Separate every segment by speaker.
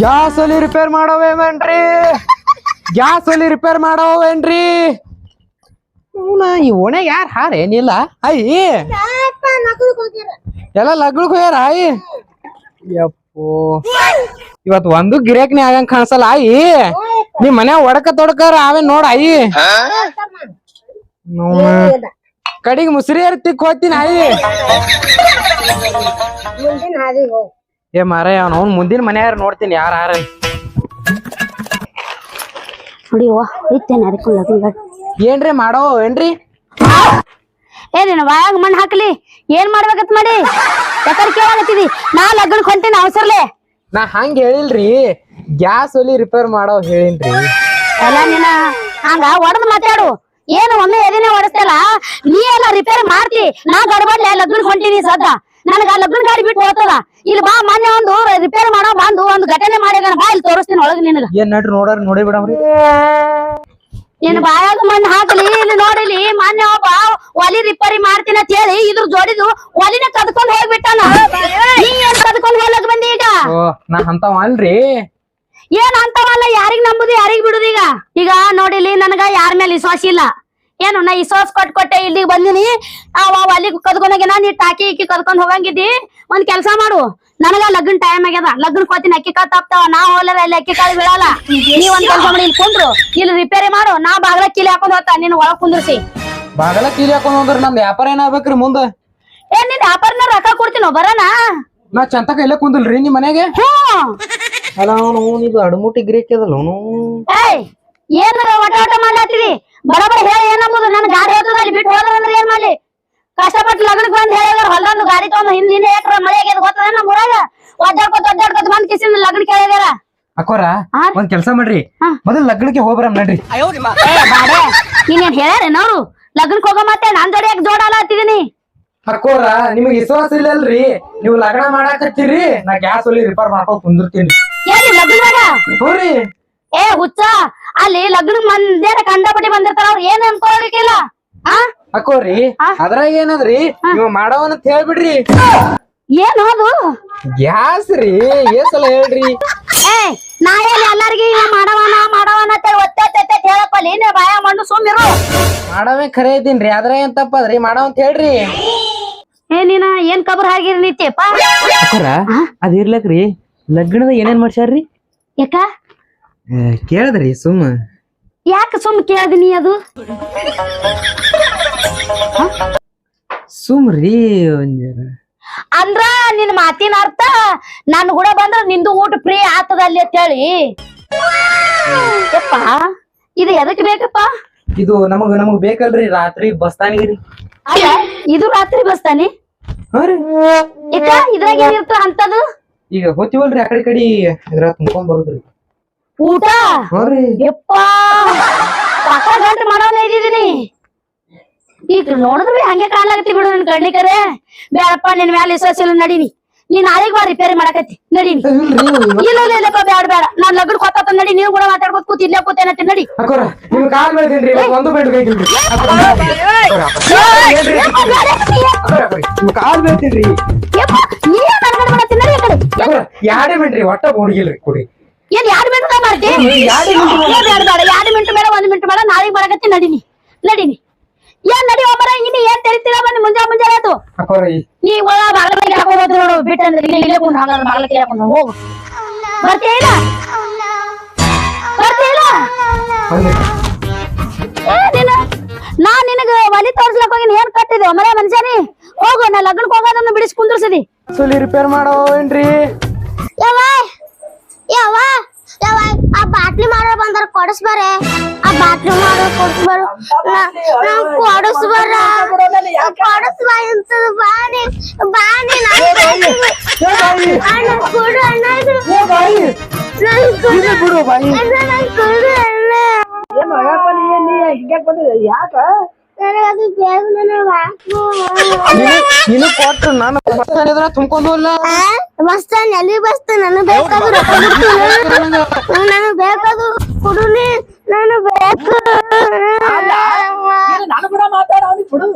Speaker 1: Gas ಅಲ್ಲಿ repair ಮಾಡೋವೇನ್ರಿ? Gas ಅಲ್ಲಿ ರಿಪೇರ್ ಮಾಡೋವೇನ್ರಿ ಈ ಓಣ್ಯಾಗ ಯಾರು ಹಾರ ಏನಿಲ್ಲ. ಅಯ್ಯ ಎಲ್ಲ ಲಗ್ಳು ಹೋಗ್ಯಾರ ಯಪ್ಪೋ. ಇವತ್ ಒಂದು ಗಿರೇಕ್ನೇ ಆಗಂಗ್ ಕಾಣಿಸಲ್ಲ ಅಯ್ಯ ನಿಮ್ ಮನೆ ಒಡಕ ತೊಡಕಾರ ಅವೇ ನೋಡ ಅಯ್ಯ ಕಡಿಗೆ ಮುಸ್ರಿ ತಿಕ್ ಹೋಗ್ತೀನಿ
Speaker 2: ಹೋಗ್.
Speaker 1: ಏ ಮಾರೇ ಅವ್ನು ಮುಂದಿನ ಮನ್ಯಾಗ ನೋಡ್ತೀನಿ ಯಾರ
Speaker 2: ಯಾರ
Speaker 1: ಏನ್ರಿ ಮಾಡೋ ಏನ್ರಿ?
Speaker 2: ಏ ನಿನ್ನ ಬಾಯಾಗ ಮಣ್ಣು ಹಾಕ್ಲಿ. ಏನ್ ಮಾಡ್ಬೇಕತ್ ಮಾಡಿ? ಕೇಳಿ ಕೇಳಾಕತ್ತಿದಿ. ನಾ ಲಗ್ನ ಹೊಂಟೇನಿ ಅವಸರ್ಲೆ.
Speaker 1: ನಾ ಹಂಗ ಹೇಳಿಲ್ರಿ. ಗ್ಯಾಸ್ ಒಲಿ ರಿಪೇರ್ ಮಾಡೋ ಹೇಳಿನ್ರಿ.
Speaker 2: ನೀನ ಹಂಗ ಒಡದ್ ಮಾತಾಡು. ಏನು ಒಮ್ಮೆ ಎದಿನೇ ಒಡಸ್ತಲ್ಲ ನೀ ಎಲ್ಲ ರಿಪೇರ್ ಮಾಡ್ತಿ. ನಾ ಗಡ್ಬಡ್ಲೆ ಲಗ್ನ ಹೊಂಟೀನಿ ಸದ್ದ. ನನಗ ಲಗ್ನ ಗಾಡಿ ಬಿಟ್ಟು ಹೋಗ್ತದ ಇಲ್ಲಿ ಬಾ ಮೊನ್ನೆ ಒಂದು ರಿಪೇರ್ ಮಾಡೋ ಬಂದು ಒಂದು ಘಟನೆ ಮಾಡ್ಯಾಗ ಬಾ ಇಲ್ಲಿ ತೋರಿಸ್ತೀನಿ ಒಳಗ್ ನಿನಗ.
Speaker 1: ಏನ್ ನಡ್ರಿ ನೋಡ್ರಿ ನೋಡಿ ಬಿಡಮ್ರಿ
Speaker 2: ನಿನ್ ಬಾಯಾಗ ಮಣ್ಣು ಹಾಕಲಿ ಇಲ್ಲಿ ನೋಡಿಲಿ ಮೊನ್ನೆ ಒಬ್ಬ ಒಲಿ ರಿಪೇರಿ ಮಾಡ್ತೀನಿ ಅಂತ ಹೇಳಿ ಇದ್ರ ಜೋಡಿದು ಒಲಿನ ಕದ್ಕೊಂಡ್ ಹೋಗ್ಬಿಟ್ಟಾನ. ನೀ ಏನ್ ಕದ್ಕೊಂಡ್ ಹೋಗ್ಲಕ್ ಬಂದಿ ಈಗ?
Speaker 1: ಓ ನಾ ಅಂತವ ಅಲ್ರಿ?
Speaker 2: ಏನ್ ಅಂತವಲ್ಲ ಯಾರಿಗ್ ನಂಬುದು ಯಾರಿಗ್ ಬಿಡುದು ಈಗ? ಈಗ ನೋಡಿಲಿ ನನಗ ಯಾರ ಮೇಲೆ ವಿಶ್ವಾಸ ಇಲ್ಲ. ಏನು ನಾ ವಿಶ್ವಾಸ ಕೊಟ್ ಕೊಟ್ಟೆ ಇಲ್ಲಿಗೆ ಬಂದಿನಿ? ಅವ ಅಲ್ಲಿ ಕದ್ಕೊಂಡೋಗ್ಯಾನ ನೀ ಟಾಕಿ ಇಕ್ಕಿ ಕದ್ಕೊಂಡ್ ಹೋಗಂಗಿದ್ದಿ? ಒಂದ್ ಕೆಲಸ ಮಾಡು. ನನಗ ಲಗ್ನ ಟೈಮ್ ಆಗ್ಯದ. ಲಗ್ನ ಕೋತಿನ ಅಕ್ಕಿ ಕಾಳು ತಪ್ತಾವ ನಾ ಹೋಲರ ಅಲ್ಲಿ ಅಕ್ಕಿ ಕಾಳು ಬೀಳಲ್ಲ. ನೀ ಒಂದ್ ಕೆಲಸ ಮಾಡಿ ಇಲ್ಲಿ ಕುಂದ್ರು. ಇಲ್ಲಿ ರಿಪೇರಿ ಮಾಡು. ನಾ ಬಾಗ್ಲ ಕೀಲಿ ಹಾಕೊಂಡ್ ಹೋಗ್ತಾ. ನೀನ್ ಒಳಗ್ ಕುಂದ್ರಿಸಿ.
Speaker 1: ಬಾಗಲ ಕೀಲಿ ಹಾಕೊಂಡ್ ಹೋದ್ರ ನಮ್ ವ್ಯಾಪಾರ ಏನಾಗ್ಬೇಕ್ರಿ ಮುಂದ?
Speaker 2: ಏನ್ ನಿನ್ ವ್ಯಾಪಾರನ ರೊಕ್ಕ ಕೊಡ್ತೀನೋ ಬರೋಣ
Speaker 1: ನಾ ಚಂತಕ ಇಲ್ಲ ಕುಂದಲ್ರಿ ನಿಮ್ ಮನೆಗೆ? ಅಲ್ಲ ಅವನು ಇದು ಅಡಮುಟಿ ಗಿರೇಕಿ ಅದಲ್ಲ ಅವನು
Speaker 2: ಏನಾರ ಒಟ ಒಟ ಬರಬರ ಹೇಳಿ ಏನಂಬುದು ನನ್ನ ಗಾಡಿ ಹೋಗ್ತದ ಅಲ್ಲಿ ಬಿಟ್ಟು ಹೋದ ಅಂದ್ರೆ ಏನ್ ಮಾಡ್ಲಿ? ಕಷ್ಟಪಟ್ಟು ಲಗ್ನಕ್ಕೆ ಬಂದ್ ಹೇಳಿದ್ರ ಹೊಲ್ದಂದು ಗಾಡಿ ತಗೊಂಡ್ ಹಿಂದ್ ಹಿಂದೆ ಯಾಕ್ರ ಮಳೆ ಆಗ್ಯದ ಗೊತ್ತದ ನಮ್ಮ ಊರಾಗ? ಒದ್ದಾಡ್ಕೊತ ಒದ್ದಾಡ್ಕೊತ ಬಂದ್ ಕಿಸಿಂದ ಲಗ್ನ ಕೇಳಿದಾರ
Speaker 1: ಅಕ್ಕೋರ? ಒಂದ್ ಕೆಲ್ಸ ಮಾಡ್ರಿ. ಮೊದಲು ಲಗ್ನಕ್ಕೆ ಹೋಗ್ಬರಮ್ ನಡ್ರಿ.
Speaker 2: ನೀನೇನ್ ನೋಡು ಲಗ್ನಕ್ ಹೋಗೋ ಮತ್ತೆ ನಾನ್ ಜೋಡಿ ಯಾಕೆ ಜೋಡಲ್ಲ ಹತ್ತಿದೀನಿ.
Speaker 1: ಅಕ್ಕೋರ ನಿಮಗೆ ವಿಶ್ವಾಸ ಇಲ್ಲಲ್ರಿ. ನೀವು ಲಗ್ನ ಮಾಡಾಕತ್ತೀರಿ ನಾ ಗ್ಯಾಸ್ ಅಲ್ಲಿ ರಿಪೇರ್ ಮಾಡ್ಕೊಂಡ್ ಕುಂದಿರ್ತೀನಿ.
Speaker 2: ಏನ್ ಲಗ್ನದಾಗ
Speaker 1: ಹೋರಿ
Speaker 2: ಏ ಹುಚ್ಚ ಅಲ್ಲಿ ಲಗ್ನ ಮಂದೇನ ಕಂಡಪಟ್ಟಿ ಬಂದಿರ್ತಾರ ಅವ್ರು ಏನ್ ಅನ್ಕೊಳಕಿಲ್ಲ ಆ?
Speaker 1: ಅಕ್ಕೋರಿ? ಅದ್ರಾಗ ಏನದ್ರಿ? ನೀವು ಮಾಡವನ್ ಅಂತ ಹೇಳ್ಬಿಡ್ರಿ.
Speaker 2: ಏನು ಅದು?
Speaker 1: ಗ್ಯಾಸ್ ರೀ ಏಸಲ ಹೇಳ್ರಿ?
Speaker 2: ಏ ನಾ ಹೇಳಿ ಎಲ್ಲಾರ್ಗಿ ಇವ ಮಾಡವನ ಮಾಡವನ ಅಂತ ಒತ್ತೆ ಹೇಳಪ್ಪಲ್ಲಿ ನೀ ಬಾಯ ಮಣ್ಣು ಸುಮ್ಮಿರು
Speaker 1: ಮಾಡವೇ ಖರೆ ಇದ್ದೀನ್ರಿ ಅದ್ರ ಏನ್ ತಪ್ಪದ್ರಿ? ಮಾಡವ ಅಂತ ಹೇಳ್ರಿ.
Speaker 2: ಏ ನೀನ ಏನ್ ಕಬರ್ ಹಾಗಿರ್ ನಿತ್ಯಪ್ಪ?
Speaker 1: ಅದಿರ್ಲಕ್ರಿ ಅದ್ ಇರ್ಲಕ್ರಿ ಲಗ್ನದ ಏನೇನ್ ಮಾಡ್ಸ್ಯಾರ್ರಿ?
Speaker 2: ಯಾಕ?
Speaker 1: ಕೇಳದ್ರಿ ಸುಮ್ಮ
Speaker 2: ಯಾಕೆ ಸುಮ್ ಕೇಳದಿನಿ ಅದು?
Speaker 1: ಸುಮ್ ರೀ.
Speaker 2: ಅಂದ್ರ ನಿನ್ ಮಾತಿನ ಅರ್ಥ ನನ್ ಕೂಡ ಬಂದ್ರ ನಿಂದು ಊಟ ಫ್ರೀ ಆತದ ಅಲ್ಲಿ ಅಂತ ಹೇಳಿ ಯಪ್ಪ ಇದು ಎದಕ್ ಬೇಕಪ್ಪ?
Speaker 1: ಇದು ನಮಗ ನಮಗ್ ಬೇಕಲ್ರಿ ರಾತ್ರಿ ಬಸ್ತಾನಿಗ್ರಿ
Speaker 2: ಅಲ್ಲ ಇದು ರಾತ್ರಿ ಬಸ್ತಾನಿ?
Speaker 1: ಹಾ ರೀ.
Speaker 2: ಇಕ ಇದ್ರಾಗ ಏನಿರ್ತ ಅಂತದು?
Speaker 1: ಈಗ ಹೋತಿವಲ್ರಿ ಆ ಕಡೆ ಕಡೆ ಇದ್ರ ತುಂಬ್ಕೊಂಡ್ ಬರುದ್ರಿ.
Speaker 2: ಊಟ
Speaker 1: ಹಾ ರೀ
Speaker 2: ಯಪ್ಪ ಸಾಕ ಗಂಟು ಮಾಡೋನ ಇದ್ದೀನಿ ಈಗ ನೋಡಿದ್ರೆ ಹಂಗೆ ಕಾಣಲಾಗತ್ತಿ ಬಿಡು ನನ್ ಕಣ್ಣಿಕರೆ ಬೇಡಪ್ಪ ನಿನ್ ಮ್ಯಾಲ ಇಸಸಿಲ್ಲ ನಡೀನಿ ನೀನ್ ನಾಳೆಗ್ ಬಾ ರಿಪೇರಿ ಮಾಡಕತ್ತಿ ನಡೀನಿ ಇಲ್ಲ ಇಲ್ಲ ಇಲ್ಲಪ್ಪ ಬೇಡ ಬೇಡ ನಾನ್ ಲಗ್ನ ಕೊತ್ತ ನಡಿ ನೀವು ಕೂಡ ಮಾತಾಡ್ಕೊತ ಕೂತ್ ಇಲ್ಲೇ ಕೂತೇನತ್ತಿ ನಡಿ
Speaker 1: ಅಕ್ಕೋರ ನಿಮ್ ಕಾಲ್ ಇವತ್ತು ಒಂದು ಬೇಡ ನಿಮ್ ಕಾಲ್ ಯಾಡೇ ಬಿಡ್ರಿ ಒಟ್ಟ ಹುಡುಗಿಲ್ರಿ ಕೊಡಿ
Speaker 2: ಏನ್ ಎರಡ್ ಮಿನಿಟ್ ಮಾಡ್ತಿ?
Speaker 1: ಎರಡು
Speaker 2: ಬೇಡ ಎರಡು ಮಿನಿಟ್ ಬೇಡ ಒಂದ್ ಮಿನಿಟ್ ಬೇಡ ನಾಳೆ ಬರಕತ್ತಿ ನಡೀನಿ. ನಡೀನಿ. ಏನ್ ನಡಿ ಒಬ್ಬರ ಇನ್ನ ಏನ್ ತೆರಿತೀರ ಬಂದು ಮುಂಜಾ ಮುಂಜಾನೆ ಆಯ್ತು. ನೀ ಒಳ ನೋಡು ಬಿಟ್ಟಂದ್ರೆ ಇಲ್ಲೇ ಇಲ್ಲೇ ಕುಂಡ್ ಹಾಗಾದ್ರೆ ಬಾಗಿಲಿಗೆ ಹಾಕೊಂಡು ಹೋಗು. ಬರ್ತೀಯ ಇಲ್ಲ? ಬರ್ತೀಯ ಇಲ್ಲ? ಏ ನೀನು ನಾ ನಿನಗ ಒಲಿ ತೋರ್ಸ್ಲಕ್ ಹೋಗಿನ ಏನ್ ಕಟ್ಟಿದೆ ಮರೆ ಮನುಷ್ಯನಿ? ಹೋಗು ನಾ ಲಗ್ನಕ್ ಹೋಗೋದನ್ನ ಬಿಡಿಸಿ ಕುಂದ್ರಸದಿ.
Speaker 1: ಸುಲಿ ರಿಪೇರ್ ಮಾಡೋ ಏನ್ರಿ?
Speaker 3: ಯಾವ ಯಾವ ಯಾವ ಆ ಬಾಟ್ಲಿ ಮಾಡೋ ಬಂದಾರ ಕೊಡಸ್ಬಾರೆ ಆ ಬಾಟ್ಲಿ ಮಾಡೋ ಕೊಡಸ್ಬಾರ ನಾವ್ ಕೊಡಸ್ಬಾರ ಕೊಡಸ್ಬಾ ಅಂತದ ಬಾನಿ ಬಾನಿ ಅಣ್ಣ ಕೊಡು ಅಣ್ಣ ಇದು. ನನ್ ಕೊಡು
Speaker 1: ಬಿಡು ಬಾಯಿ.
Speaker 3: ಅಣ್ಣ ನನ್ ಕೊಡು ಅಣ್ಣ. ನನಗದು ನನಗೆ
Speaker 1: ನೀನು ಕೊಟ್ಟು ನಾನು ಬಸ್ ಸ್ಟ್ಯಾಂಡ್ ತುಂಬ್ಕೊಂಡು ಇಲ್ಲ
Speaker 3: ಬಸ್ತ ಎಲ್ಲಿ ಬಸ್ತ ನನಗೆ ಬೇಕಾದ್ರು ರೊಕ್ಕ ನನಗೆ ಬೇಕಾದ್ರು ಕೊಡು ನೀ ನಾನು ಬೇಕು
Speaker 4: ನಾನು ಕೂಡ ಮಾತಾಡ ಅವನಿಗೆ ಕೊಡು.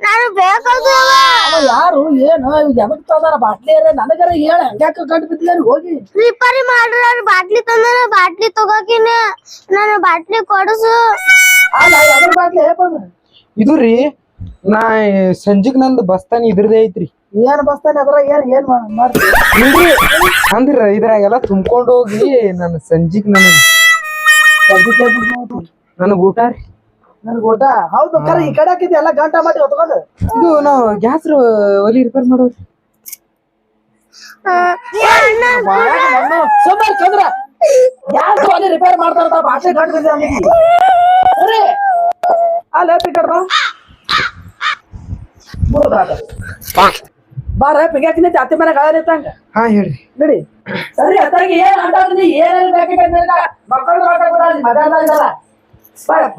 Speaker 3: ನಾನು ಬೇಕಾದ್ರು
Speaker 4: ಯಾರು ಏನು ಎದಕ್ ತಂದಾರ? ಬಾಟ್ಲಿ ನನಗರ ಹೇಳ. ಹಂಗ್ಯಾಕ ಗಂಟು ಬಿದ್ದಿಲ್ಲ ಹೋಗಿ.
Speaker 5: ರಿಪೇರಿ ಮಾಡ್ರ ಬಾಟ್ಲಿ ತಂದಾರ ಬಾಟ್ಲಿ ತಗೋಕಿನ. ನಾನು ಬಾಟ್ಲಿ ಕೊಡಸು.
Speaker 4: ಅಲ್ಲ ಎದ್ರ ಬಾಟ್ಲಿ ಹೇಳ್ಬಾರ್ದು
Speaker 1: ಇದು ರೀ ನಾ ಸಂಜಿಗ್ ನಂದು ಬಸ್ತಾನಿ ಇದ್ರದೇ ಐತ್ರಿ.
Speaker 4: ಏನ್ ಬಸ್ತಾನೆ ಅದ್ರ ಏನ್ ಏನ್ ಮಾಡ್ರಿ ಮಾಡ್ತಿ?
Speaker 1: ಇಲ್ರಿ ಅಂದ್ರ ಇದ್ರಾಗೆಲ್ಲ ತುಂಬ್ಕೊಂಡು ಹೋಗಿ ನನ್ನ ಸಂಜಿಗ್ ನನಗ್ ನನಗ್ ಊಟ ರೀ.
Speaker 4: ನನ್ಗ ಊಟ? ಹೌದು ಕರೆ ಈ ಕಡೆ ಹಾಕಿದ್ದೆ ಎಲ್ಲ ಗಂಟ ಮಾಡಿ ಹೊತ್ಕೊಂಡು?
Speaker 1: ಇದು ನಾವು ಗ್ಯಾಸ್ ಒಲಿ ರಿಪೇರ್ ಮಾಡೋರಿ.
Speaker 4: ಸುಮ್ಮನೆ ಚಂದ್ರ ಗ್ಯಾಸ್ ಅಲ್ಲಿ ರಿಪೇರ್ ಮಾಡ್ತಾರ ಬಾಟ್ಲಿ ಗಂಟು ಅಲ್ಲ ಪಿಕಡ್ ಬಾ. ಮುರ್ದಾದ. ಬಾರ ಪಿಗಾಕಿನ ಜಾತಿ ಮನೆ ಗಾಳಿ ನಿಂತಂಗ
Speaker 1: ಹಾ ಹೇಳ್ರಿ
Speaker 4: ನಡಿ. ಸರಿ ಅದ್ರಾಗ ಏನ್ ಅಂತಾಡ್ರಿ ಏನೇನು ಬೇಕಿಲ್ಲ ಮಕ್ಕಳು ಮಾತಾಡ್ಬೇಡ ಮಜಾ ಇದಲ್ಲ ಬಾರಪ್ಪ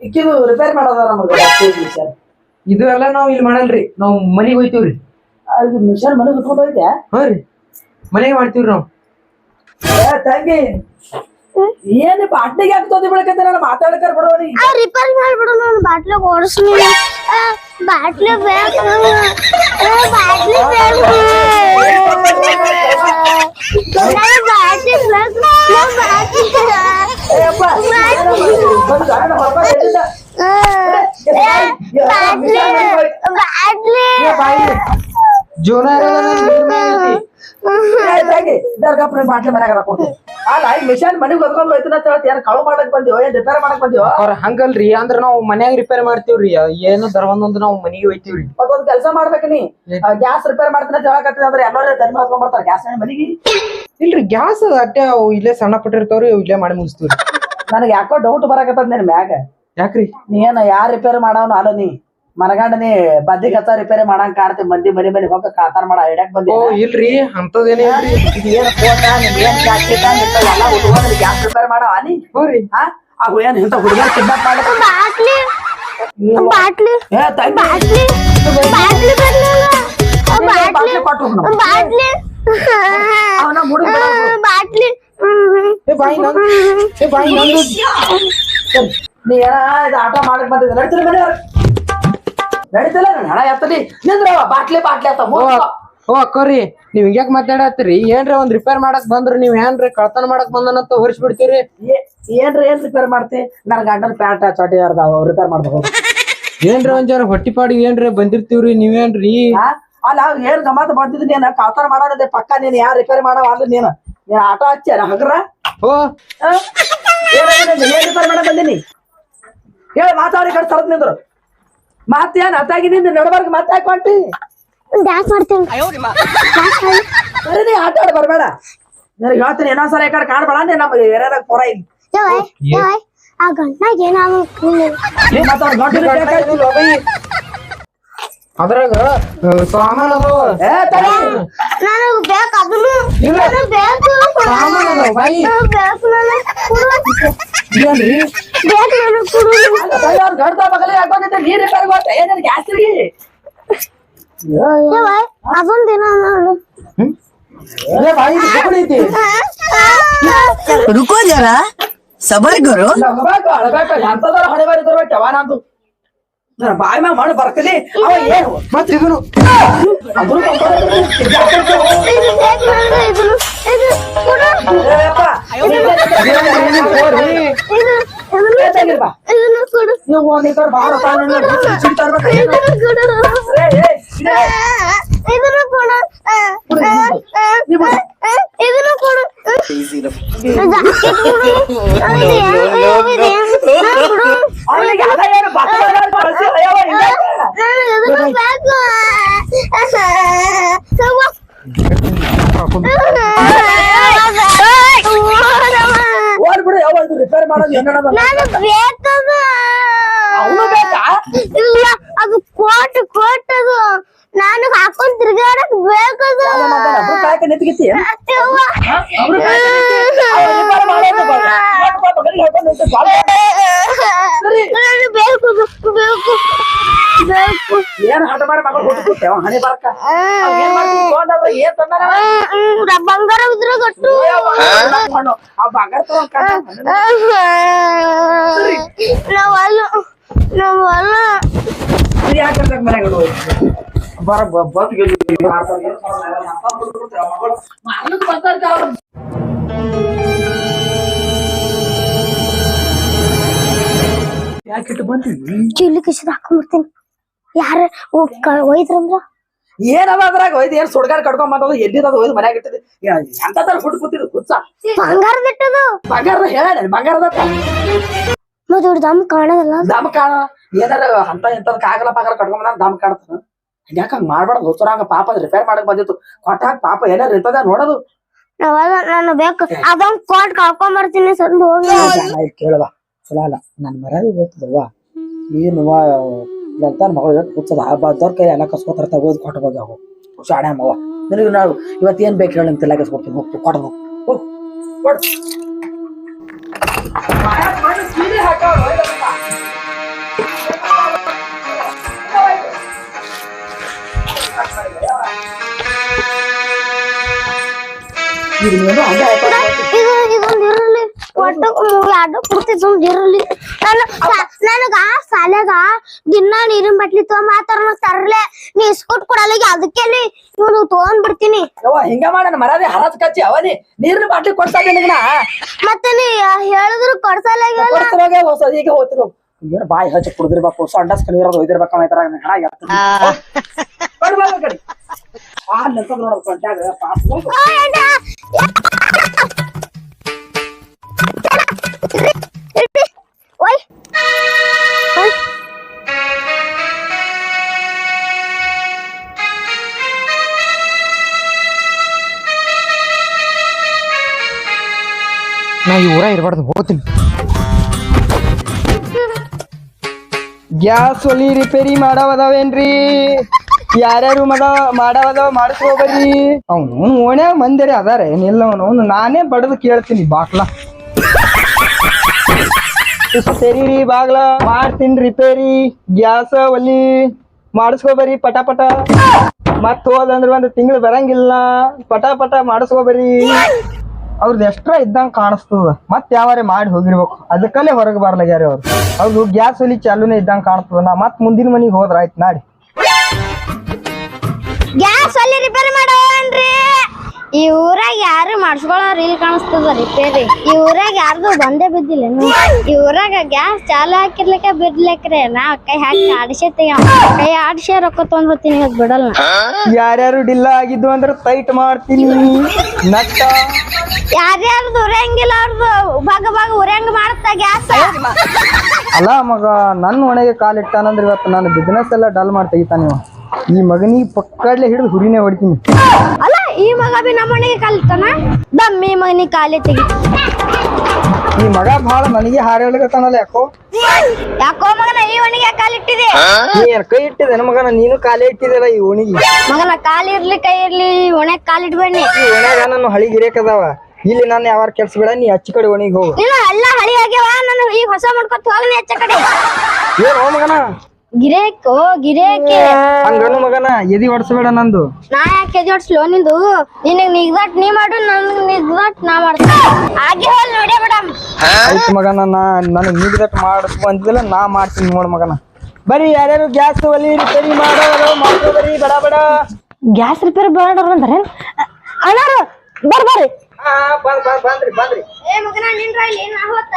Speaker 4: ಇಕ್ಕಿದು ರಿಪೇರ್ ಮಾಡೋದ ನಮಗೆ ಮಿಷನ್
Speaker 1: ಇದು ಎಲ್ಲ ನಾವು ಇಲ್ಲಿ ಮಾಡಲ್ರಿ. ನಾವು ಮನೆಗೆ ಹೋಯ್ತೀವ್ರಿ.
Speaker 4: ಅದು ಮಿಷನ್ ಮನೆಗೆ ಕುತ್ಕೊಂಡು ಹೋಯ್ತೆ
Speaker 1: ಹಾ ರೀ. ಮನೆಗೆ ಮಾಡ್ತೀವ್ರಿ ನಾವು.
Speaker 4: ತಂಗಿ. ಏನ್ ಬಾಟ್ಲಿಗೆ ಹಾಕ್ತೋದಿ ಬೆಳಕಂತ ನಾನು ಮಾತಾಡಕರ್ ಬಿಡೋರಿ
Speaker 5: ಆ ರಿಪೇರಿ ಮಾಡ್ಬಿಡು ನಾನು ಬಾಟ್ಲಿ ಕೊಡಸು ನೀನು ಆ, ಬಾಟ್ಲಿ ಬೇಕು ಆ, ಬಾಟ್ಲಿ ಬೇಕು ನನಗೆ ಬಾಟ್ಲಿ ಬೇಕು ನಾನು ಬಾಟ್ಲಿ
Speaker 4: ಏಯಪ್ಪ ಬಂದು ಗಾಡಿನ ಹೊರಗೆ ಎಲ್ಲಿಂದ?
Speaker 5: ಆ, ಏ, ಬಾಟ್ಲಿ ಬಾಟ್ಲಿ
Speaker 1: ಜೋನ
Speaker 4: ದರ್ಗಾಪುರ ಬಾಟ್ಲಿ ಮನ್ಯಾಗ ಹಾಕೊಡ್ತೀನಿ ಅಲ್ಲ ಈ ಮಿಷನ್ ಮನೆಗೆ ಹೊತ್ಕೊಂಡು ಹೋಯ್ತು ಅಂತ ಹೇಳ್ತಿ. ಏನ್ ಕಳು ಮಾಡಕ್ ಬಂದಿವೋ ಏನ್ ರಿಪೇರ್ ಮಾಡಕ್ ಬಂದಿವೋ
Speaker 1: ಅವ್ರ ಹಂಗಲ್ರಿ ಅಂದ್ರ ನಾವ್ ಮನ್ಯಾಗ ರಿಪೇರ್ ಮಾಡ್ತೀವ್ರಿ. ಏನು ದರ್ವಂದೊಂದು ನಾವ್ ಮನೆಗೆ ಹೋಯ್ತೀವ್ರಿ.
Speaker 4: ಮತ್ತೊಂದ್ ಕೆಲಸ ಮಾಡ್ಬೇಕು ನೀ. ಗ್ಯಾಸ್ ರಿಪೇರ್ ಮಾಡ್ತೀನಿ ಅಂತ ಹೇಳಕತ್ತೀನಿ ಅಂದ್ರೆ ಎಲ್ಲರೂ ತಲೆ ಹಾಕೊಂಡ್ ಬರ್ತಾರೆ. ಗ್ಯಾಸ್ ಮನೆಗೆ.
Speaker 1: ಇಲ್ರಿ ಗ್ಯಾಸ್ ಅಟ್ಟೆ ಅವು ಇಲ್ಲೇ ಸಣ್ಣ ಪಟ್ಟಿರ್ತಾವ್ರಿ ಇಲ್ಲೇ ಮಾಡಿ ಮುಗಿಸ್ತೀವ್ರಿ.
Speaker 4: ನನಗೆ ಯಾಕೋ ಡೌಟ್ ಬರಕತ್ತದ ನಿನ್ ಮ್ಯಾಗ.
Speaker 1: ಯಾಕ್ರಿ?
Speaker 4: ನೀ ಏನ ಯಾರ್ ರಿಪೇರ್ ಮಾಡವನು ಅಲ್ಲ ನೀ. ಮನಗಂಡ ನೀ ಬದ್ದಿ ಕಸ ರಿಪೇರಿ ಮಾಡಂಗ್ ಕಾಣ್ತಿ ಮಂದಿ ಮನಿ ಮನಿ ಹೋಗ ಕಾತಾರ ಮಾಡ ಐಡ್ಯಾಕ್ ಬಂದಿ
Speaker 1: ಓ ಇಲ್ರಿ ಅಂತದೇನೇ ಇಲ್ರಿ?
Speaker 4: ಇದು ಏನ್ ಫೋಟ ನಿನ್ ಏನ್ ಜಾಕೆಟ್ ಎಲ್ಲ ಉಟ್ಕೊಂಡು ಗ್ಯಾಸ್ ರಿಪೇರ್ ಮಾಡವ ನೀ?
Speaker 1: ಹ್ಞೂ ರೀ.
Speaker 4: ಹಾ ಅವು ಏನ್ ಇಂತ ಹುಡುಗ ಕಿಡ್ನಾಪ್ ಮಾಡಕ
Speaker 5: ಬಾಟ್ಲಿ ಬಾಟ್ಲಿ
Speaker 4: ಏ ತಂಗಿ.
Speaker 5: ಬಾಟ್ಲಿ ಬಾಟ್ಲಿ ಬರ್ಲಿಲ್ಲ. ಆ, ಬಾಟ್ಲಿ
Speaker 4: ಬಾಟ್ಲಿ ಕೊಟ್ಟು ಹೋಗ್ ನಾವು.
Speaker 5: ಬಾಟ್ಲಿ.
Speaker 4: ಅವ್ನ ಮುಡುಗ
Speaker 5: ಬಾಟ್ಲಿ ಹ್ಮ್
Speaker 1: ಏ ಬಾಯಿ ನಂದು ಏ ಬಾಯಿ ನಂದು
Speaker 4: ಸರಿ. ನೀ ಏನ ಇದು ಆಟ ಮಾಡಕ್ ಬಂದಿದ್ದ ನಡೀತಿಲ್ಲ ಮನೆ ನಡೀತಿಲ್ಲ ಹಣ ಎತ್ತಲಿ. ನಿಂದ್ರವ ಬಾಟ್ಲಿ ಬಾಟ್ಲಿ ಅಂತ
Speaker 1: ಓ ಓ ಅಕ್ಕೋರಿ ನೀವ್ ಹಿಂಗ್ಯಾಕ್ ಮಾತಾಡತ್ತೀರಿ? ಏನ್ರ ಒಂದ್ ರಿಪೇರ್ ಮಾಡಕ್ ಬಂದ್ರ ನೀವ್ ಏನ್ರಿ ಕಳ್ತನ ಮಾಡಕ್ ಬಂದನಂತ ಹೊರಿಸ್ ಬಿಡ್ತೀರಿ
Speaker 4: ಏನ್ರ ಏನ್ ರಿಪೇರ್ ಮಾಡ್ತಿ? ನನ್ ಗಂಡನ ಪ್ಯಾಂಟ್ ಚೊಟ್ಟಿ ಅರ್ದಾವ ರಿಪೇರ್ ಮಾಡ್ಬೇಕು.
Speaker 1: ಏನ್ರ ಒಂದ್ ಜರ ಹೊಟ್ಟಿ ಪಾಡಿಗೆ ಏನ್ರಿ ಬಂದಿರ್ತೀವ್ರಿ ನೀವೇನ್ರಿ
Speaker 4: ಏನ್ರಿ? ಅಲ್ಲ ಏನ್ ಗಮಾತ ಬಂದಿದ್ ನೀನ್? ಕಳ್ತನ ಮಾಡೋದೇ ಪಕ್ಕ ನೀನ್ ಯಾರ ರಿಪೇರ್ ಮಾಡೋ ಅಲ್ಲ ನೀನ್. ನೀನ್ ಆಟೋ ಹಚ್ಚಾರ ಹಗ್ರ?
Speaker 1: ಓ.
Speaker 4: ಏನ್ ರಿಪೇರ್ ಮಾಡಕ್ ಬಂದಿನಿ? ಹೇಳ ಮಾತಾಡಿ ಕಡೆ ತರದ್ ನಿಂದ್ರು. ಮಾತೇನ್ ಅತ್ತಾಗಿ ನಿಂದ ನಡಬರ್ಗ ಮತ್ತೆ ಯಾಕೆ ಹೊಂಟಿ?
Speaker 5: ಡ್ಯಾನ್ಸ್ ಮಾಡ್ತೀನಿ.
Speaker 4: ನೀ ಆಟ ಆಡ ಬರಬೇಡ. ನಿನಗೆ ಹೇಳ್ತೀನಿ ಇನ್ನೊಂದ್ಸಲ ಈ ಕಡೆ ಕಾಣ್ಬೇಡ ನೀನ್ ನಮ್ಮ ಏರಿಯಾದಾಗ ಪೊರ ಇಲ್ಲಿ.
Speaker 5: ಆ ಗಂಟನಾಗ
Speaker 4: ಏನಾದ್ರು.
Speaker 1: ಅದ್ರಾಗ ಸಾಮಾನ್ ಅದಾವ.
Speaker 5: ನನಗ್ ಬೇಕು ಅದನ್ನು
Speaker 1: ಇಲ್ಲ.
Speaker 5: ಬೇಕು
Speaker 1: ಸಾಮಾನ್ ಅದಾವ ಬಾಯಿ
Speaker 5: ನನಗ್ ಬೇಕು
Speaker 3: ಅಜೂನ್ ದಿನ ರುಕೋ
Speaker 4: ಜರಾ ಸಬರ್ ಕರೋ ಹಣೆ ಬಾರಿ ತರಬೇಕು ನನ್ನ ಬಾಯಿ ಮ್ಯಾಗ ಮಣ್ಣು ಬರ್ತೀನಿ ಅವ ಏನು?
Speaker 1: ಮತ್ತೆ ಇದನು
Speaker 4: ಅದ್ರು
Speaker 5: ಇದನ್ನು ಇದು ಕೊಡು ಇದು ಇದನ್ನು
Speaker 4: ಬೇಕಾಗಿಲ್ವಾ
Speaker 5: ಇದನ್ನು ಕೊಡು
Speaker 4: ನೀವು ಒಂದ್ ಈ ಕಡೆ ಬಾಳ
Speaker 5: ಇದನ್ನು ಕೊಡು ಇದನ್ನು ಕೊಡು ಇದನ್ನು ಕೊಡು ಜಾಕೆಟ್ ಕೊಡು ಅದು ಏನು ಇದೆ? ನಾನು ಕೊಡು
Speaker 4: ಅವನಿಗೆ ಅದ ಏನು ಬಟ್ಟೆ ಬಳಸಿಲ್ಲ ಯಾವ ಹಿಂಗೆ
Speaker 5: ನಾನು ಇದನ್ನು ಬೇಕು
Speaker 4: ಓಡ್ಬಿಡು ಯಾವ ಇದು ರಿಪೇರ್ ಮಾಡೋದು ಏನದ
Speaker 5: ನಾನು ಬೇಕದು
Speaker 4: ಅವನು ಬೇಕಾ
Speaker 5: ಇಲ್ಲ ಅದು ಕೋಟ್ ಕೋಟ್ ಅದು ನಾನು ಹಾಕೊಂಡ್ ತಿರ್ಗಾಡಕ್ ಬೇಕದು
Speaker 4: ಒಬ್ರು ಕಾಯಕ ನಿಂತ್ಗಿತ್ತಿ
Speaker 5: ಅತ್ತವ್ವ.
Speaker 4: ಒಬ್ರು ಕಾಯಕ ನಿಂತ್ಗಿ. ಅವ ರಿಪೇರ್ ಮಾಡೋದು ಬಾ. ಕೊಟ್ಟು ಬಾ, ಬಗಲಿಗೆ ಹಾಕೊಂಡು ನಿಂತು ಬಾಳ ಸರಿ.
Speaker 5: ನಾನು ಬೇಕು ಬೇಕು ಬೇಕು
Speaker 4: ಏನ್ ಹಠ ಮಾಡಿ ಮಗಳು ಕೊಟ್ಟು ಅವ ಹಣೆ ಬರ್ಕ ಅವ ಏನ್ ಮಾಡ್ತೀನಿ ತಗೊಂಡಾದ್ರೆ ಏನ್ ತಂದಾನ ಅವ?
Speaker 5: ಹ್ಮ್, ರ- ಬಂಗಾರ ಇದ್ರೆ ಗಟ್ಟು
Speaker 4: ಏ, ಅವ ಬಂಗಾರ ಮಣ್ಣು. ಆ ಬಂಗಾರ ತಗೊಂಡ್ ಕಣ್ಣ.
Speaker 5: ನಾವು ಅಲ್ಲ
Speaker 3: ನಾವ್ ಅಲ್ಲ
Speaker 4: ನೀ ಯಾಕೆ ಇರ್ಬೇಕು ಮನ್ಯಾಗ ನೋಡು? ಬರ ಬ- ಬಸ್ಗೆ ಇಲ್ಲಿ ಮಾಡ್ತಾರೆ, ಏನ್ ಮಾಡ್ತಾರೆ, ಎಲ್ಲ ನಮ್ಮ ಅಪ್ಪ ಬಿಟ್ಬಿಡ್ತಾರೆ, ಆ ಮಗಳು. ಮಾಡ್ಲಿಕ್ ಬರ್ತಾರೆ ಅವ್ರು. ಯಾಕೆ ಇಟ್ಟು ಬಂದಿವಿ
Speaker 3: ಚಿಲ್ಲಿ ಕಿಶದ ಹಾಕೊಂಡ್ಬಿಡ್ತೀನಿ ಯಾರ ಒಯ್ದ್ರಂದ್ರ
Speaker 4: ಏನದ ಅದ್ರಾಗ? ಒಯ್ದು ಏನ್ ಸುಡ್ಗಾಡ್ ಕಡ್ಕೊಂಡ್ ಬಂದದು? ಎಲ್ಲಿರೋದು ಒಯ್ದು ಮನ್ಯಾಗ ಇಟ್ಟಿದ್ದು. ಎಂತದ ಫುಡ್ ಕೂತಿದ್ ಕುಚ್ಚ
Speaker 3: ಬಂಗಾರದ ಇಟ್ಟದು.
Speaker 4: ಬಂಗಾರದ ಹೇಳ ಬಂಗಾರದ
Speaker 3: ಮತ್ ಇವ್ರ ದಮ್ ಕಾಣದಲ್ಲ?
Speaker 4: ದಮ್ ಕಾಣ. ಏನಾರ ಅಂತ ಎಂತದ ಕಾಗಲ ಪಾಗಲ ಕಟ್ಕೊಂಡ್ ಬಂದ ದಮ್ ಕಾಣತಾನ. ಯಾಕ ಹಂಗ ಮಾಡ್ಬಾರ್ದು? ಹಂಗ ಪಾಪ ರಿಪೇರ್ ಮಾಡಕ್ ಬಂದಿತ್ತು. ಕೊಟ್ಟಾಗ ಪಾಪ ಏನಾರ ಇರ್ತದ ನೋಡೋದು.
Speaker 3: ನಾವಲ್ಲ ನಾನು ಬೇಕು. ಅದೊಂದ್ ಕೋಟ್ ಕಳ್ಕೊಂಡ್ ಬರ್ತೀನಿ ಸಂದ್ ಹೋಗಿ.
Speaker 4: ಕೇಳವ ಚಲೋ ಅಲ್ಲ. ನನ್ ಮರ್ಯಾದೆ ಗೊತ್ತದವ್ವ. ಏನು ಎಂತಾನ ಮಗಳು ಎಷ್ಟು ಕೂತದ ಆ ಬದ್ದವ್ರ ಕೈ ಎಲ್ಲ ಕಸ್ಕೋತಾರ ತಗೋದು ಕೊಟ್ಟು ಹೋಗಿ ಅವು ಶಾಣೆ ಅಮ್ಮವ್ವ ನಿನಗೆ ನಾವು ಇವತ್ತು ಏನ್ ಬೇಕು ಹೇಳಿ ಅಂತೆಲ್ಲ ಕಸ್ಕೊಡ್ತೀನಿ ಹೋಗ್ತು ಕೊಟ್ಟು ಹೋಗು. ಹೋಗು. ಕೊಡು ಇದು
Speaker 3: ಇದು ಇದೊಂದ್ ಇರಲಿ. ಒಟ್ಟು ಎರಡು ಪೂರ್ತಿ ಸುಮ್ದ್ ಇರಲಿ. ನಾನು ನನಗ ಸಾಲೆಗ ದಿನ ನೀರಿನ ಬಟ್ಲಿ ತಗೊಂಡ್ ಮಾತಾರ ತರ್ಲೆ. ನೀ ಇಸ್ಕೊಟ್ ಕೊಡಲ್ಲ ಅದಕ್ಕೆ ಇವನು ತಗೊಂಡ್ ಬಿಡ್ತೀನಿ.
Speaker 4: ಹಿಂಗ ಮಾಡ ಮರಾದೆ ಹರಾಜ್ ಕಚ್ಚಿ. ಅವನಿ ನೀರಿನ ಬಾಟ್ಲಿ ಕೊಡ್ತಾ ನಿನಗನ?
Speaker 3: ಮತ್ತೆ ನೀ ಹೇಳಿದ್ರು ಕೊಡ್ಸಲ್ಲ
Speaker 4: ಈಗ ಹೋಗ್ತಿರು ಏನು ಬಾಯಿ ಹಚ್ಚಿ ಕುಡ್ದಿರ್ಬೇಕು? ಸಂಡಸ್ ಕಲಿಯೋದು ಒಯ್ದಿರ್ಬೇಕು ಆಯ್ತಾರ ಹಣ ಕಡಿ ಆ. ನಿಂತದ್ ನೋಡೋದು ಕೊಂಟ್ಯಾಗ ಪಾಪ ಹೋಗು.
Speaker 3: ಓಯ್
Speaker 6: ನಾ ಈ ಊರ ಇರಬಾರ್ದು ಹೋಗ್ತೀನಿ ಗ್ಯಾಸ್ ಒಲಿ ರಿಪೇರಿ ಮಾಡವದಾವೇನ್ರಿ ಯಾರ್ಯಾರು ಮದ ಮಾಡವದವ ಮಾಡಿಸ್ಕೋಬರ್ರಿ ಅವ್ನು ಓಣ್ಯಾಗ ಮಂದಿರಿ ಅದಾರೆ ಏನಿಲ್ಲ ಅವನು ನಾನೇ ಬಡದು ಕೇಳ್ತೀನಿ ಬಾಕ್ಲ ಸರಿ ರೀ ಬಾಗ್ಲ. ಮಾಡ್ತೀನಿ ರಿಪೇರಿ ಗ್ಯಾಸ, ಒಲಿ. ಮಾಡಿಸ್ಕೋಬರಿ ಪಟ ಪಟ ಮತ್ ಹೋದಂದ್ರ ಒಂದು ತಿಂಗಳು ಬರಂಗಿಲ್ಲ. ಪಟ ಪಟ ಮಾಡಿಸ್ಕೋಬರ್ರಿ ಅವ್ರದ್ದು ಎಷ್ಟ್ರ ಇದ್ದಂಗೆ ಕಾಣಿಸ್ತದ. ಮತ್ತೆ ಯಾವಾರೆ ಮಾಡಿ ಹೋಗಿರ್ಬೇಕು. ಅದಕ್ಕಲ್ಲೇ ಹೊರಗೆ ಬರ್ಲಾಗ್ಯಾರ ಅವ್ರು. ಅವ್ರದ್ದು ಗ್ಯಾಸ್, ಒಲಿ, ಚಾಲೂನೇ ಇದ್ದಂಗೆ ಕಾಣಿಸ್ತದ. ನಾ ಮತ್ತೆ ಮುಂದಿನ ಮನಿಗೆ ಹೋದ್ರ ಆಯ್ತು ನಾಡಿ.
Speaker 3: ಗ್ಯಾಸ್, ಒಲಿ ರಿಪೇರಿ ಈ ಊರಾಗ ಯಾರು ಮಾಡಿಸ್ಕೊಳ್ಳೋರು ಇಲ್ಲಿ ಕಾಣಿಸ್ತದ ರಿಪೇರಿ ಈ ಊರಾಗ ಯಾರ್ದು ಬಂದೇ ಬಿದ್ದಿಲ್ಲ. ಈ ಊರಾಗ ಗ್ಯಾಸ್ ಚಾಲು ಹಾಕಿರ್ಲಿಕ್ಕೆ ಬಿಡ್ಲಿಕ್ರೆ ನಾ ಕೈ ಹಾಕಿ ಆಡಿಸೇ ಕೈ ಆಡಿಸೆ ರೊಕ್ಕ ತೊಗೊಂಡ್ ಬರ್ತೀನಿ ಬಿಡಲ್ಲ
Speaker 6: ಯಾರ್ಯಾರು ಡಿಲ್ಲ ಆಗಿದ್ದು ಅಂದ್ರೆ ಟೈಟ್ ಮಾಡ್ತೀನಿ. ನಟ್ಟ.
Speaker 3: ಯಾರ್ಯಾರ್ದು ಉರಿಯಂಗಿಲ್ಲ ಅವ್ರದ್ದು ಭಾಗ ಭಾಗ ಉರಿಯಂಗ್ ಮಾಡ್ತಾ ಗ್ಯಾಸ್.
Speaker 6: ಅಲ್ಲ ಮಗ ನನ್ನ ಒಣಗೆ ಕಾಲಿಟ್ಟಾನಂದ್ರೆ ಇವತ್ತು ನಾನು ಬಿಸ್ನೆಸ್ ಎಲ್ಲ ಡಲ್ ಮಾಡಿ ತೆಗಿತಾನೆ ಈ ಮಗನಿಗೆ ಪಕ್ಕಡ್ಲೆ ಹಿಡಿದು ಹುರಿನೇ ಹೊಡಿತೀನಿ.
Speaker 3: ಅಲ್ಲ ಈ ಮಗ ಬಿ ನಮ್ಮ ಮನೆಗೆ ಕಾಲಿತ್ತಾನ ದಮ್ಮಿ ಮಗನಿ ಕಾಲಿ ತೆಗಿ.
Speaker 6: ಈ ಮಗ ಬಹಳ ನನಗೆ ಹಾರ ಹೇಳಿಗತ್ತಾನಲ್ಲ ಯಾಕೋ?
Speaker 3: ಯಾಕೋ ಮಗನ ಈ ಮನೆಗೆ ಕಾಲಿಟ್ಟಿದೆ
Speaker 6: ನೀ ಕೈ ಇಟ್ಟಿದೆ? ಮಗನ ನೀನು ಕಾಲಿ ಇಟ್ಟಿದೆಲ್ಲ ಈ ಓಣಿಗೆ
Speaker 3: ಮಗನ ಕಾಲ್ ಇರ್ಲಿ ಕೈ ಇರ್ಲಿ ಒಣಗ್ ಕಾಲಿಟ್ಬೇಡಿ
Speaker 6: ಈ ಓಣ್ಯಾಗ ನನ್ನ ಹಳಿ ಗಿರೇಕದಾವ ಇಲ್ಲಿ ನಾನು ಯಾವಾರ ಕೆಲ್ಸ ಬೇಡ ನೀ ಹಚ್ಚ ಕಡೆ ಓಣಿಗೆ ಹೋಗು.
Speaker 3: ಇಲ್ಲ ಎಲ್ಲ ಹಳಿ ಆಗ್ಯಾವ ನಾನು ಈಗ ಹೊಸ ಮಾಡ್ಕೊತ ಹೋಗ್ಲಿ ಹೆಚ್ಚ ಕಡೆ.
Speaker 6: ಏನು ಮಗನ?
Speaker 3: ಗಿರೇಕು ಗಿರೇಕಿ.
Speaker 6: ಹಂಗನು ಮಗನ ಎದಿ ಹೊಡ್ಸಬೇಡ ನಂದು.
Speaker 3: ನಾ ಯಾಕೆ ಜೋಡ್ಸ್ಲೋ ನಿಂದು? ನಿನಗ್ ನಿಗ್ದಾಟ್ ನೀ ಮಾಡು ನನ್ಗ್ ನಿಗ್ದಾಟ್ ನಾ ಮಾಡ್ತೀನಿ. ಹಾಗೆ ಹೋಲ್ ನೋಡಿ ಮೇಡಮ್
Speaker 6: ಆಯ್ತು ಮಗನ ನಾ ನನಗೆ ನಿಗ್ದಾಟ್ ಮಾಡಿಸ್ಕೊ ಬಂದಿಲ್ಲ ನಾ ಮಾಡ್ತೀನಿ ನೋಡ್ ಮಗನ. ಬರೀ ಯಾರ್ಯಾರು ಗ್ಯಾಸ್ ಒಲಿ ರಿಪೇರಿ ಮಾಡೋರು ಮಾಡ್ಕೊ ಬರ್ರಿ ಬಡ ಬಡ.
Speaker 2: ಗ್ಯಾಸ್ ರಿಪೇರಿ ಬೇಡ ಅಂದ್ರೆ ಅಣ್ಣಾರ ಬರ್ ಬರ್ರಿ.
Speaker 6: ಬಂದ್ರಿ ಬಂದ್ರಿ.
Speaker 3: ಏ ಮಗನ ನಿನ್ರ ಇಲ್ಲಿ? ನಾ ಹೋತ?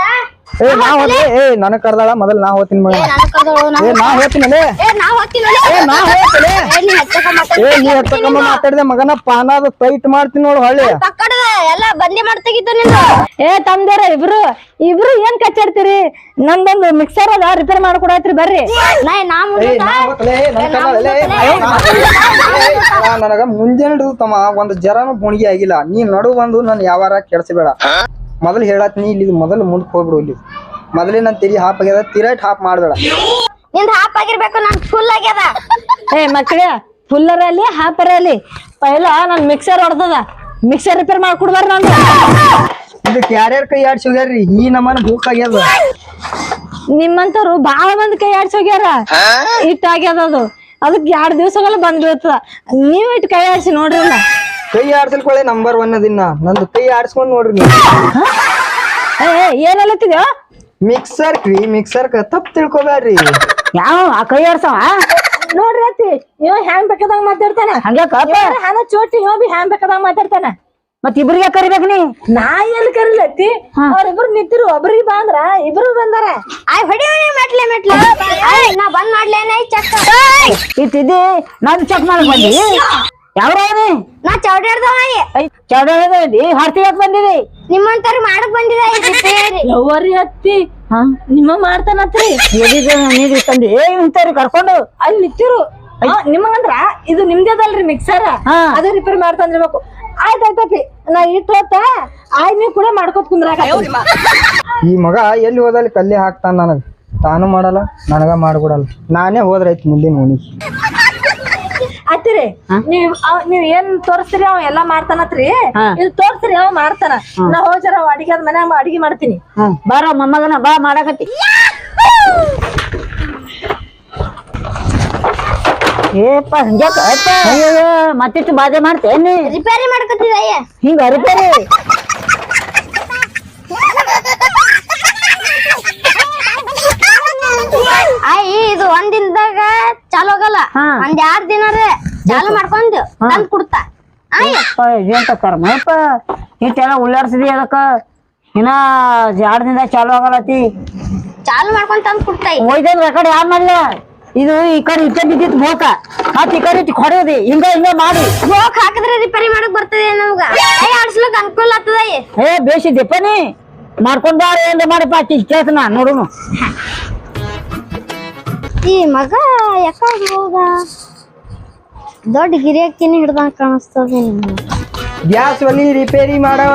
Speaker 6: ಏ ನಾ ಹೋದ್ರೆ ಏ ನನಗ್ ಕರ್ದಾಳ ಮೊದಲ್ ನಾ ಹೋಗ್ತೀನಿ ಮಗ
Speaker 3: ನಾನು ಕರ್ದೋಳು ನಾ
Speaker 6: ಏ ನಾ ಹೋಗ್ತೀನಿ.
Speaker 3: ಏ ನಾ ಹೋಗ್ತೀನಿ
Speaker 6: ಏ ನಾ ಹೋಗ್ತೀನಿ
Speaker 3: ಏ ನೀ ಹಚ್ಚಕ
Speaker 6: ಏ ನೀ ಹತ್ತಕಮ್ಮ ಮಾತಾಡಿದೆ ಮಗನ ಪಾನಾದ ಟೈಟ್ ಮಾಡ್ತೀನಿ ನೋಡು ಹೊಳ್ಳಿ.
Speaker 3: ತಕ್ಕಡ ಎಲ್ಲ ಬಂದಿ ಮಾಡ್ತಾಗಿತ್ತು ನಿಂದು.
Speaker 2: ಏ ತಂದೇರ ಇಬ್ರು ಇಬ್ರು ಏನ್ ಕಚ್ಚಾಡ್ತೀರಿ? ನಂದೊಂದು ಮಿಕ್ಸರ್ ಅದ ರಿಪೇರ್ ಮಾಡ್ಕೊಡತ್ರಿ ಬರ್ರಿ.
Speaker 3: ನಾ ನಾ
Speaker 6: ನನ್ ನನಗ ಮುಂಜಾನೆ ತಮ್ಮ ಒಂದ್ ಜರಾನು ಗುಣಿಗೆ ಆಗಿಲ್ಲ. ನೀ ನಡು ಬಂದು ನನ್ ಯಾವಾರ ಕೆಡ್ಸಬೇಡ. ಮೊದಲು ಹೇಳತ್ತೀನಿ ಇಲ್ಲಿ ಮೊದಲು ಮುಂದಕ್ಕೆ ಹೋಗ್ಬಿಡು ಇಲ್ಲಿ. ಮೊದಲೇ ನನ್ನ ತಿರಿ ಹಾಪ್ ಆಗ್ಯದ ತಿರಟ್ ಹಾಪ್ ಮಾಡ್ಬೇಡ.
Speaker 3: ನಿಂದ ಹಾಪ್ ಆಗಿರ್ಬೇಕು ನನ್ ಫುಲ್ ಆಗ್ಯದ.
Speaker 2: ಏ ಮಕ್ಕಳ ಫುಲ್ ಅಲ್ಲಿ ಹಾಪ್ ಅಲ್ಲಿ. ಪೈಲ ನನ್ ಮಿಕ್ಸರ್ ಹೊಡ್ದದ. ಮಿಕ್ಸರ್ ರಿಪೇರ್ ಮಾಡ್ಕೊಡ್ಬಾರ ನನ್
Speaker 6: ಇದಕ್ಕೆ ಯಾರ್ಯಾರ ಕೈ ಆಡ್ಸಿ ಹೋಗ್ಯಾರ್ರಿ? ಈ ನಮ್ಮನ ಬೂಕ್ ಆಗ್ಯದ.
Speaker 2: ನಿಮ್ಮಂತವ್ರು ಬಾಳ ಮಂದಿ ಕೈ ಆಡ್ಸೋಗ್ಯಾರ ಇಟ್ ಆಗ್ಯದ ಅದು. ಅದಕ್ಕೆ ಎರಡು ದಿವಸಗಳ ಬಂದ್ಬಿಡ್ತದ ನೀವ್ ಇಟ್ ಕೈ ಆಡ್ಸಿ ನೋಡ್ರಲ್ಲ.
Speaker 6: ಕೈ ಆಡ್ಸಲ್ಕೊಳ್ಳೆ ನಂಬರ್ ಒನ್ ಅದಿನ್ನ. ನಂದು ಕೈ ಆಡ್ಸ್ಕೊಂಡ್ ನೋಡ್ರಿ ನೀವು.
Speaker 2: ಏ ಏ, ಏನ್
Speaker 6: ಮಿಕ್ಸರ್ ಕ್ರೀ ಮಿಕ್ಸರ್ ತಪ್ಪು ತಿಳ್ಕೊಬ್ಯಾಡ್ರಿ.
Speaker 7: ಯಾವ? ಆ ಕೈ ಆಡ್ಸವ?
Speaker 8: ನೋಡ್ರಿ ಅತ್ತಿ ಇವ ಹ್ಯಾಂಗ್ ಬೇಕಾದಂಗ ಮಾತಾಡ್ತಾನೆ.
Speaker 7: ಹಂಗ ಕಪ್ಪ
Speaker 8: ಹಣ ಚೋಟಿ ಇವ ಬಿ ಹ್ಯಾಂಗ್ ಬೇಕಾದಂಗ ಮಾತಾಡ್ತಾನೆ.
Speaker 7: ಮತ್ ಇಬ್ರಿಗೆ ಕರಿಬೇಕ ನೀ?
Speaker 8: ನಾ ಎಲ್ಲಿ ಕರಿಲತ್ತಿ ಅವ್ರಿಬ್ರು ನಿಂತಿರು ಒಬ್ರಿಗೆ ಬಂದ್ರ ಇಬ್ರು ಬಂದಾರ.
Speaker 3: ಆಯ್ ಹೊಡಿ ಮೆಟ್ಲೆ ಮೆಟ್ಲೆ. ಆಯ್ ನಾ ಬಂದ್ ಮಾಡ್ಲೇನ ಚಕ್ಕ
Speaker 7: ಇತ್ತಿದ್ದಿ ನಾನು ಚೆಕ್ ಮಾಡಿ ಬಂದಿ ಯಾವ ನೀ
Speaker 3: ನಾ ಚೌಡ್ಯಾಡ್ದವ
Speaker 7: ಚೌಡಾಡ್ದಿ ಹರ್ತಿ ಹಾಕ್ ಬಂದಿರಿ.
Speaker 3: ನಿಮ್ಮಂತವ್ರು ಮಾಡಕ್ ಬಂದಿದ
Speaker 8: ಯವ್ವರಿ ಅತ್ತಿ ನಿಮ್ಮ ಮಾಡ್ತಾನತ್ರಿ.
Speaker 7: ನೀರು ತಂದಿ ಇಂತವ್ರಿ ಕರ್ಕೊಂಡು.
Speaker 8: ಅಲ್ಲಿ ನಿಂತಿರು. ನಿಮಗಂದ್ರ ಇದು ನಿಮ್ದೇದಲ್ರಿ ಮಿಕ್ಸರ್
Speaker 7: ಹಾ.
Speaker 8: ಅದು ರಿಪೇರ್ ಮಾಡ್ತಾನ್ರಿಬೇಕು ಆಯ್ತ್ ಆಯ್ತಪ್ಪಿ ನಾ ಇಟ್ಟೋತ ಹೊತ್ತ ಆಯ್ ನೀವು ಕೂಡ ಮಾಡ್ಕೊತ ಕುಂದ್ರಾಕ
Speaker 6: ಈ ಮಗ ಎಲ್ಲಿ ಹೋದಲ್ಲಿ ಕಲ್ಲಿ ಹಾಕ್ತಾನ ನನಗ. ತಾನು ಮಾಡಲ್ಲ ನನಗ ಮಾಡ್ಬಿಡಲ್ಲ. ನಾನೇ ಹೋದ್ರೈತ್ ಮುಂದಿನ ಓಣಿಗೆ
Speaker 8: ಅತ್ತಿರಿ ನೀವ್ ಅವ್- ನೀವ್ ಏನ್ ತೋರಿಸ್ತೀರಿ ಅವ್? ಎಲ್ಲಾ ಮಾಡ್ತಾನತ್ರಿ. ಇಲ್ಲಿ ತೋರ್ಸ್ರಿ ಅವ್ ಮಾಡ್ತಾನ. ನಾ ಹೋಜರ ಅಡಿಗೆ ಅದ್ ಮನ್ಯಾಗ ಅಡಿಗೆ ಮಾಡ್ತೀನಿ.
Speaker 7: ಹ್ಮ್ ಬಾರ ಮೊಮ್ಮಗನ ಬಾ ಮಾಡಕತ್ತಿ. ಏಪ್ಪ ಹಂಗ್ಯಾಕ ಅಯ್ಯಯ್ಯೋ ಮತ್ತಿಷ್ಟು ಬಾಧೆ ಮಾಡ್ತೇನಿ
Speaker 3: ರಿಪೇರಿ ಮಾಡ್ಕೊತೀವಿ ಅಯ್ಯ?
Speaker 7: ಹಿಂಗ ರಿಪೇರಿ
Speaker 3: ಆಯ್ ಇದು ಒಂದಿನದಾಗ ದಿನದಾಗ ಚಾಲು ಹೋಗಲ್ಲ.
Speaker 7: ಹಾ.
Speaker 3: ಒಂದ್ ಎರಡ್ ದಿನ ಚಾಲು ಮಾಡ್ಕೊಂಡು ತಂದ್ ಕೊಡ್ತಾ.
Speaker 7: ಇದೇಂತ ಕರ್ಮ? ಯಪ್ಪ ಇಷ್ಟೆಲ್ಲ ಉಳ್ಳಾಡ್ಸಿದಿ ಅದಕ್ಕ? ಇನ್ನ ಎರಡ್ ದಿನದಾಗ ಚಾಲು ಆಗಲತಿ
Speaker 3: ಚಾಲು ಮಾಡ್ಕೊಂಡ್ ತಂದ್ ಕುಡ್ತಾ
Speaker 7: ಒಯ್ದೇನ್ ಕಡೆ ಯಾರ್ ಮಾಡ್ಲ? ಇದು ಈ ಕಡೆ ಇಟ್ಟ ಬಿದ್ದಿತ್ತು ಮೋಕ ಮತ್ ಈ ಕಡೆ ಇಟ್ಟು ಹೊಡೆಯೋದಿ. ಹಿಂಗ ಹಿಂಗ ಮಾಡಿ.
Speaker 3: ಹೋಗ್ ಹಾಕಿದ್ರೆ ರಿಪೇರಿ ಮಾಡಕ್ ಬರ್ತದೆ ನಮ್ಗ. ಕೈ ಆಡ್ಸ್ಲಕ್ ಅನುಕೂಲ ಆಗ್ತದ
Speaker 7: ಏ. ಬೇಸಿದ್ದೆಪ್ಪ ನೀ. ಮಾಡ್ಕೊಂಡ ಏನ್ ಮಾಡಪ್ಪ ಕೇಳ್ತನ ನೋಡುನು.
Speaker 3: ಈ ಮಗ ಯಾಕ ಹೋದ ದೊಡ್ಡ ಗಿರಿಯಕ್ಕಿನ ಹಿಡ್ದಂಗ ಕಾಣಿಸ್ತದೆ ನಿಮ್ಗೆ.
Speaker 6: ಗ್ಯಾಸ್ ಒಲಿ ರಿಪೇರಿ ಮಾಡವ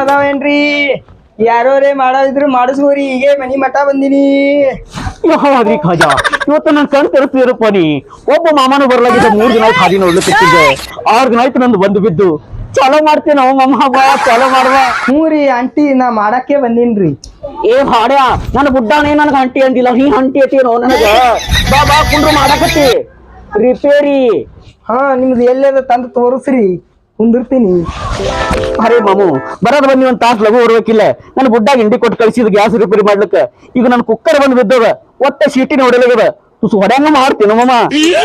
Speaker 6: ಯಾರೋರೇ ಮಾಡೋದಿದ್ರು ಮಾಡಿಸ್ಕೋರಿ ಹೀಗೆ ಮನಿ ಮಠ ಬಂದಿನಿ.
Speaker 9: ಯಾವಾಗ್ರಿ ಖಜಾ? ಇವತ್ತು ನನ್ ಕಣ್ ತೆರಸ್ತಿರಪ್ಪ ನೀ. ಒಬ್ಬ ಮಾಮನು ಬರ್ಲಾಗಿದ್ದ ಮೂರ್ ದಿನ ಆಯ್ತು ಹಾದಿ ನೋಡ್ಲಿಕ್ಕೆ ಆರ್ ದಿನ ಆಯ್ತು ನಂದು ಬಂದು ಬಿದ್ದು. ಚಲೋ ಮಾಡ್ತೀನಿ ನಾವು ಮಮ್ಮ ಬಾ ಚಲೋ ಮಾಡುವ.
Speaker 6: ಹ್ಞೂ ರೀ ಆಂಟಿ ನಾ ಮಾಡಕ್ಕೆ ಬಂದಿನ್ರಿ.
Speaker 9: ಏ ಹಾಡ್ಯಾ ನನ್ನ ಬುಡ್ಡಾನೇ ನನಗ ಅಂಟಿ ಅಂದಿಲ್ಲ ನೀ ಅಂಟಿ ಅತೀನೋ ನನಗ. ಬಾ ಬಾ ಕುಂಡ್ರು ಮಾಡಕತ್ತಿ. ರಿಪೇರಿ.
Speaker 6: ಹಾ ನಿಮ್ದು ಎಲ್ಲೆಲ್ಲ ತಂದು ತೋರಿಸ್ರಿ. ಕುಂದಿರ್ತೀನಿ.
Speaker 9: ಅರೆ ಮಾಮು ಬರೋದ್ ಬನ್ನಿ ಒಂದ್ ತಾಸ್ ಲಘು ಹೊರಬೇಕಿಲ್ಲ. ನನ್ ಬುಡ್ಡಾಗ ಹಿಂಡಿ ಕೊಟ್ಟು ಕಳಿಸಿದ ಗ್ಯಾಸ್ ರಿಪೇರಿ ಮಾಡ್ಲಿಕ್ಕ. ಈಗ ನನ್ ಕುಕ್ಕರ್ ಬಂದ್ ಬಿದ್ದದ. ಒಟ್ಟ ಶೀಟಿನ ಹೊಡೆಲಾಗದ ತುಸು ಹೊಡ್ಯಾಂಗ ಮಾಡ್ತೀನಿ ಮಾಮ.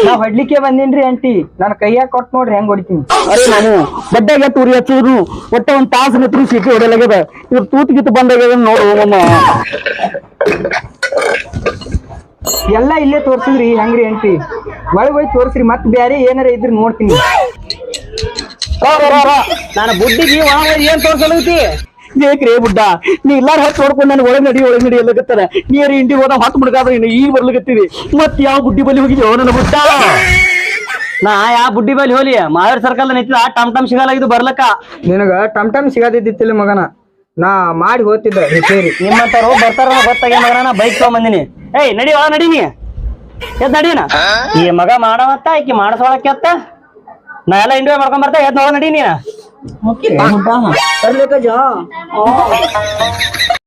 Speaker 6: ನಾ ಹೊಡ್ಲಿಕ್ಕೆ ಬಂದೇನ್ರಿ ಆಂಟಿ. ನಾನು ಕೈಯಾಗ ಕೊಟ್ಟು ನೋಡ್ರಿ ಹೆಂಗ್ ಹೊಡಿತೀನಿ.
Speaker 9: ಅರೆ ನಾನು ಬಡ್ಡಾಗ ತೂರಿ ಹಚ್ಚಿದ್ರು ಒಟ್ಟ ಒಂದ್ ತಾಸ್ ನಿತ್ರಿ ಸೀಟಿ ಹೊಡೆಲಾಗ್ಯದ ಇವ್ರ ತೂತ್ ಗೀತು ಬಂದಾಗ ನೋಡು ಮಮ್ಮ
Speaker 6: ಎಲ್ಲ ಇಲ್ಲೇ ತೋರ್ಸಿದ್ರಿ ಹೆಂಗ್ರಿ ಎಂಟ್ರಿ ಒಳಗ್ ಹೋಗಿ ತೋರ್ಸ್ರಿ ಮತ್ ಬ್ಯಾರೆ ಏನಾರ ಇದ್ರಿ ನೋಡ್ತೀನಿ.
Speaker 9: ನಾನು ಬುಡ್ಡಿಗೆ ಒಳಗ ಏನ್ ತೋರ್ಸಲೈತಿ? ಬೇಕ್ರಿ ಬುಡ್ಡ. ನೀ ಎಲ್ಲಾರ ಹತ್ತು ನೋಡ್ಕೊಂಡು ನನ್ ಒಳಗ್ ನಡಿ ಒಳಗ್ ನಡಿ ಎಲ್ಲಗತ್ತಾರ. ನೀರು ಇಂಡಿ ಹೋದ ಹೊತ್ತು ಮುಡ್ಗಾದ್ರೆ ಇನ್ನು ಈಗ ಬರ್ಲಿಕತ್ತೀವಿ ಮತ್ ಯಾವ ಬುಡ್ಡಿ ಬಲಿ ಹೋಗಿದ್ಯೋ ನನ್ನ ಬುಡ್ಡ? ನಾ ಯಾವ ಬುಡ್ಡಿ ಬಲಿ ಹೋಲಿ? ಮಾವೇರ್ ಸರ್ಕಲ್ ನಿಂತಿದ ಟಮ್ ಟಮ್ ಸಿಗಲಾಗಿದ್ದು ಬರ್ಲಕ್ಕ.
Speaker 6: ನಿನಗ ಟಮ್ ಟಮ್ ಸಿಗದಿದ್ದಿತ್ತಿಲ್ಲ ಮಗನ? ನಾ ಮಾಡಿ ಹೋಗ್ತಿದ್ದ ರಿಪೇರಿ
Speaker 9: ನಿಮ್ಮಂತಾರು ಬರ್ತಾರ ಗೊತ್ತಾಗ ನಾ ಬೈಕ್ ತಗೊಂಬಂದಿನಿ. ಏಯ್ ನಡಿ ಒಳ ನಡಿ ನೀ. ಎದ್ ನಡೀನ ಈ ಮಗ ಮಾಡವತ್ತ ಈಕಿ ಮಾಡಿಸ್ಕೊಳಕ್ಕೆತ್ತ ನಾ ಎಲ್ಲ ಇಂಡಿಯಾ ಮಾಡ್ಕೊಂಡ್ ಬರ್ತಾ ಎದ್ ನೋಡ ನಡಿ
Speaker 10: ಜಾ